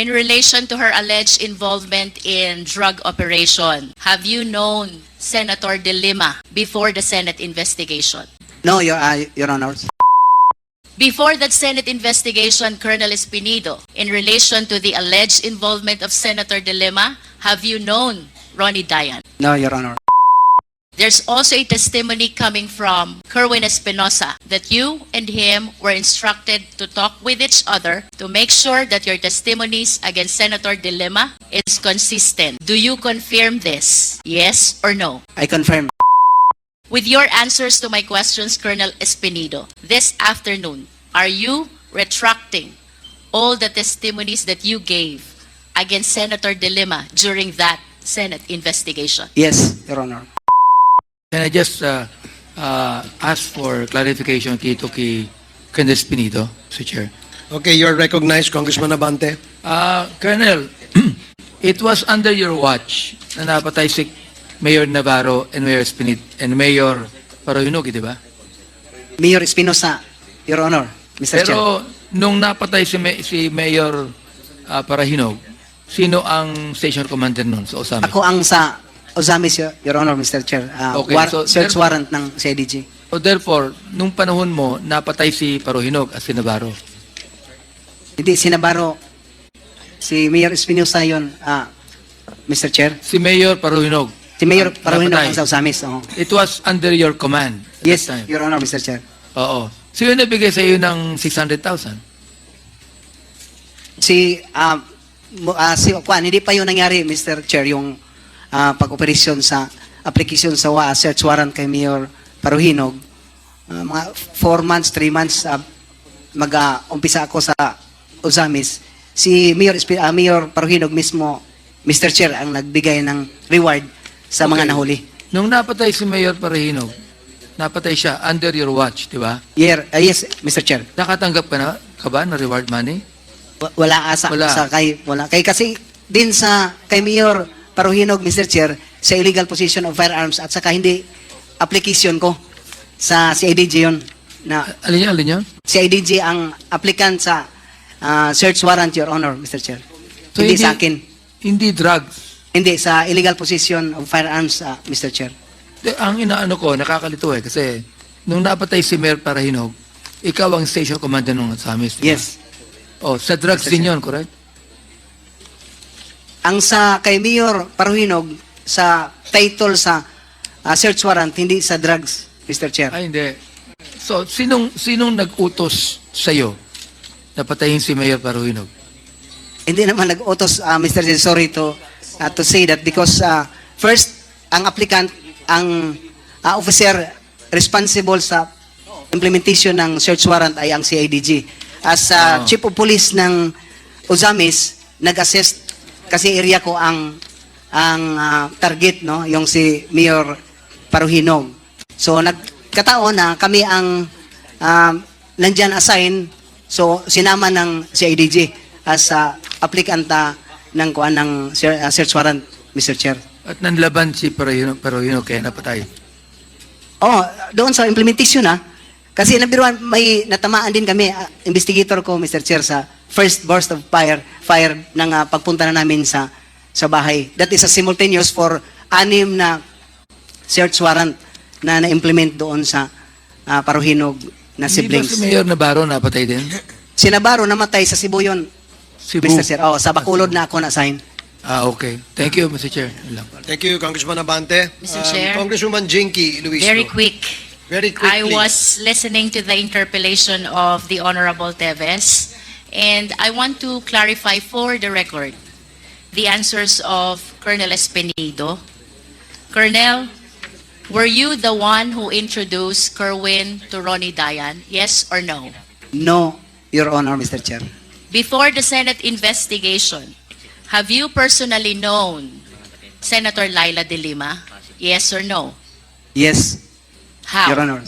In relation to her alleged involvement in drug operation, have you known Senator De Lima before the Senate investigation? No, Your, uh, Your Honors. Before that Senate investigation, Colonel Espinido, in relation to the alleged involvement of Senator De Lima, have you known Ronnie Dayan? No, Your Honor. There's also a testimony coming from Kerwin Espinosa that you and him were instructed to talk with each other to make sure that your testimonies against Senator De Lima is consistent. Do you confirm this? Yes or no? I confirm. With your answers to my questions, Colonel Espinido, this afternoon, are you retracting all the testimonies that you gave against Senator De Lima during that Senate investigation? Yes, Your Honor. Can I just uh, uh, ask for clarification dito kay Colonel Espinido, Mr. Chair? Okay, you're recognized, Congressman Abante. Uh, Colonel, it was under your watch na napatay si Mayor Navarro and Mayor Espinit and Mayor Parohinog, di ba? Mayor Espinosa, Your Honor, Mr. Chair. Pero nung napatay si, Ma- si Mayor uh, Parahinog, sino ang station commander nun sa Osami? Ako ang sa Ozamis, Your, Your Honor, Mr. Chair. Uh, Okay, war- so search there- warrant ng CIDG. So therefore, nung panahon mo, napatay si Parohinog at si Navarro. Hindi, sinabaro si Mayor Espinosa yun, ah, Mr. Chair. Si Mayor Parohinog. Si Mayor ang Parawin napatay. ang sa Ozamis. oo. It was under your command at Yes, that time. Your Honor, Mr. Chair. Oo. Sino nabigay sa iyo ng 600,000? Si, ah, mo- ah, si Kwan, hindi pa yun nangyari, Mr. Chair, yung ah, pag-operasyon sa application sa wa, search warrant kay Mayor Paruhinog. Ah, mga 4 months, 3 months, ah, mag-umpisa ako sa Ozamis. Si Mayor, ah, Mayor Paruhinog mismo, Mr. Chair, ang nagbigay ng reward sa mga Okay. nahuli. Nung napatay si Mayor Parahinog, napatay siya under your watch, di ba? Year, ah, yes, Mr. Chair. Nakatanggap ka na ka ba ng reward money? Wa- Wala asa Wala. sa kay wala kay kasi din sa kay Mayor Paruhinog Mr. Chair sa illegal possession of firearms at saka hindi application ko sa CIDG yon na Alin niya, alin niya? CIDG ang applicant sa ah, search warrant your honor Mr. Chair. So, hindi, sa akin. Hindi drugs. Hindi sa illegal possession of firearms ah, Mr. Chair. De, ang inaano ko, nakakalito eh, kasi nung napatay si Mayor Parahinog, ikaw ang station commander nung di ba? Yes. Oh, sa drugs din yun, correct? Ang sa kay Mayor Paruhinog sa title sa ah, search warrant hindi sa drugs Mr. Chair. Ay, hindi. So, sinong, sinong nag-utos sa'yo na patayin si Mayor Parahinog? Hindi naman nag-utos, uh, Mr. Jen, sorry to, uh, to say that because uh, first, ang applicant, ang uh, officer responsible sa implementation ng search warrant ay ang CIDG. As uh, Oh. Chief of Police ng Ozamis, nag-assist kasi area ko ang ang uh, target no yung si Mayor Paruhinog. So nagkataon na kami ang um, nandyan assign so sinama ng CIDG as uh, applicant uh, ng kuan ng uh, search warrant Mr. Chair. At nanlaban si Parahinog, Parahinog kaya napatay. Oh, doon sa implementation ah. Kasi nabiruan may natamaan din kami ah, investigator ko Mr. Chair sa first burst of fire fire ng ah, pagpunta na namin sa sa bahay. That is a simultaneous for anim na search warrant na na-implement doon sa ah, Paruhinog na Hindi ba siblings. si Mayor Navarro napatay din? Si Navarro namatay sa Cebu yun, Cebu. Mr. Chair. Oh, sa Bacolod na ako na-assign. Ah, okay. Thank you, Mr. Chair. Thank you, Congressman Abante. Mr. Chair. Congresswoman Jinky Luis. Very quick. Very I quickly. was listening to the interpellation of the Honorable Teves, and I want to clarify for the record the answers of Colonel Espinido. Colonel, were you the one who introduced Kerwin to Ronnie Dayan? Yes or no? No, Your Honor, Mr. Chair. Before the Senate investigation, have you personally known Senator Laila de Lima? Yes or no? Yes, How? Your Honor,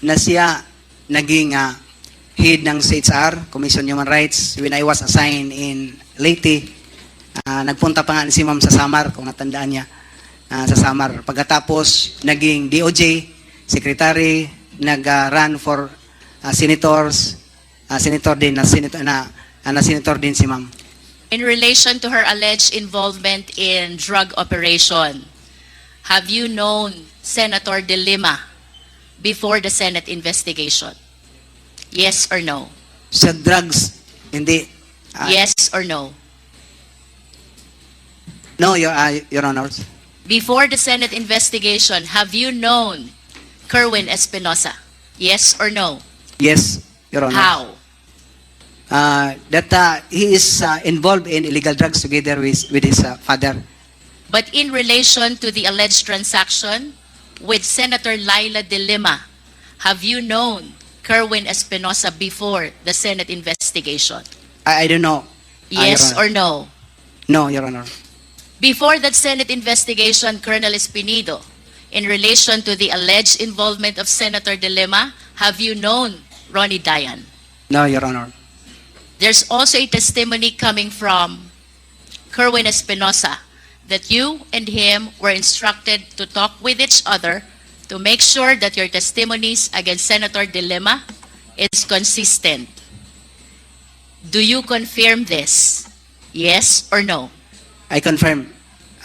na siya naging ah, head ng CHR, Commission on Human Rights, when I was assigned in Leyte. ah, nagpunta pa nga si Ma'am sa Samar, kung natandaan niya, ah, sa Samar. Pagkatapos, naging DOJ, Secretary, nag-run for ah, senators, ah, senator din, na senator, na, ah, na senator din si Ma'am. in relation to her alleged involvement in drug operation, have you known Senator De Lima before the Senate investigation? Yes or no? Sa drugs, hindi. Ah, Yes or no? No, Your, ah, Your Honors. Before the Senate investigation, have you known Kerwin Espinosa? Yes or no? Yes, Your Honor. How? Uh, that uh, he is uh, involved in illegal drugs together with, with his uh, father. But in relation to the alleged transaction with Senator Laila De Lima, have you known Kerwin Espinosa before the Senate investigation? I, I don't know. Yes or no? No, Your Honor. Before that Senate investigation, Colonel Espinido, in relation to the alleged involvement of Senator De Lima, have you known Ronnie Dayan? No, Your Honor. There's also a testimony coming from Kerwin Espinosa that you and him were instructed to talk with each other to make sure that your testimonies against Senator De Lima is consistent. Do you confirm this? Yes or no? I confirm,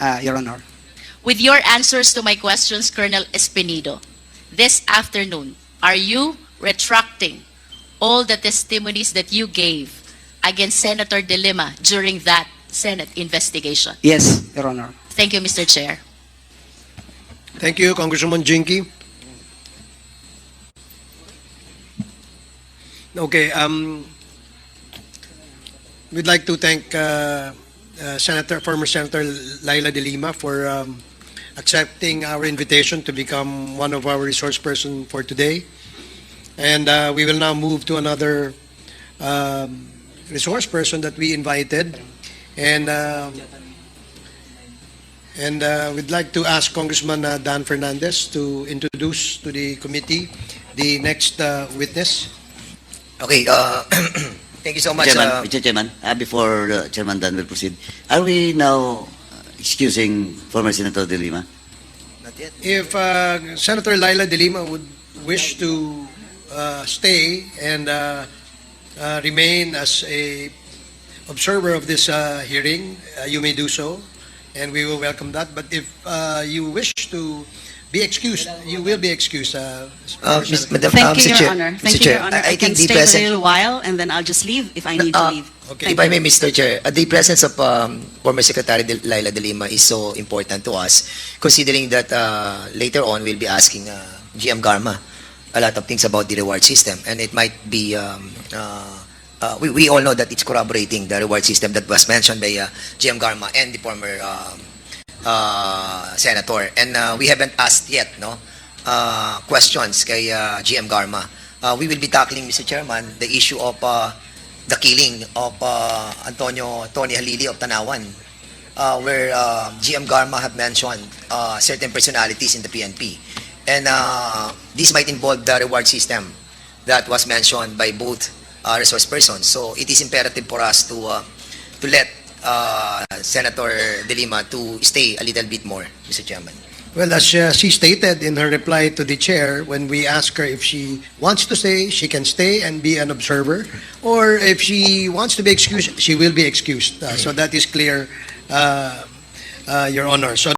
uh, Your Honor. With your answers to my questions, Colonel Espinido, this afternoon, are you retracting all the testimonies that you gave against Senator De Lima during that Senate investigation? Yes, Your Honor. Thank you, Mr. Chair. Thank you, Congresswoman Jinky. Okay, um, we'd like to thank uh, uh, Senator, former Senator Laila De Lima for um, accepting our invitation to become one of our resource person for today. And uh, we will now move to another um, resource person that we invited. And um, And uh, we'd like to ask Congressman uh, Dan Fernandez to introduce to the committee the next uh, witness. Okay, uh, thank you so much. Chairman, uh, Mr. Chairman, uh, before uh, Chairman Dan will proceed, are we now excusing former Senator De Lima? not yet. If uh, Senator Laila De Lima would wish to uh, stay and uh, uh, remain as a observer of this uh, hearing, uh, you may do so, and we will welcome that. But if uh, you wish to be excused, you will be excused. Uh, Uh. Senator. Madam, Thank uh, you, Mr. Your Chair, Honor. Mr. Thank you, Chair, Your Honor. I, I I can think the stay for a present, little while and then I'll just leave if I need to Uh, leave. Okay. if I may, Mr. Chair, uh, the presence of um, former Secretary De- Laila De Lima is so important to us, considering that uh, later on we'll be asking uh, GM Garma a lot of things about the reward system, and it might be. Um, uh, uh, we, we all know that it's corroborating the reward system that was mentioned by uh, GM Garma and the former um, uh, senator. And uh, we haven't asked yet, no, uh, questions kay uh, GM Garma. Uh, we will be tackling, Mr. Chairman, the issue of uh, the killing of uh, Antonio Tony Halili of Tanawan, uh, where uh, GM Garma have mentioned uh, certain personalities in the PNP. And uh, this might involve the reward system that was mentioned by both uh, resource persons. So it is imperative for us to uh, to let uh, Senator De Lima to stay a little bit more, Mr. Chairman. Well, as uh, she stated in her reply to the chair, when we ask her if she wants to stay, she can stay and be an observer, or if she wants to be excused, she will be excused. Uh, so that is clear, uh, uh, Your Honor. So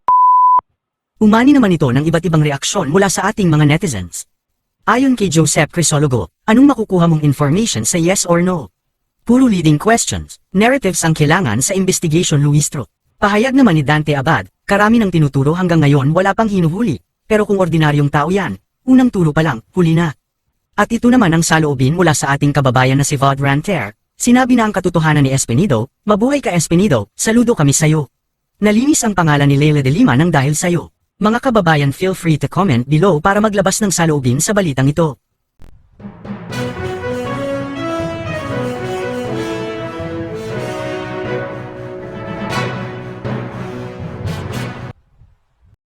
Umani naman ito ng iba't ibang reaksyon mula sa ating mga netizens. Ayon kay Joseph Crisologo, anong makukuha mong information sa yes or no? Puro leading questions, narratives ang kailangan sa investigation Luistro. Pahayag naman ni Dante Abad, karami ng tinuturo hanggang ngayon wala pang hinuhuli, pero kung ordinaryong tao yan, unang turo pa lang, huli na. At ito naman ang saloobin mula sa ating kababayan na si Vaude Ranter, sinabi na ang katotohanan ni Espinido, mabuhay ka Espinido, saludo kami sayo. Nalinis ang pangalan ni Leila de Lima ng dahil sayo. Mga kababayan feel free to comment below para maglabas ng saloobin sa balitang ito.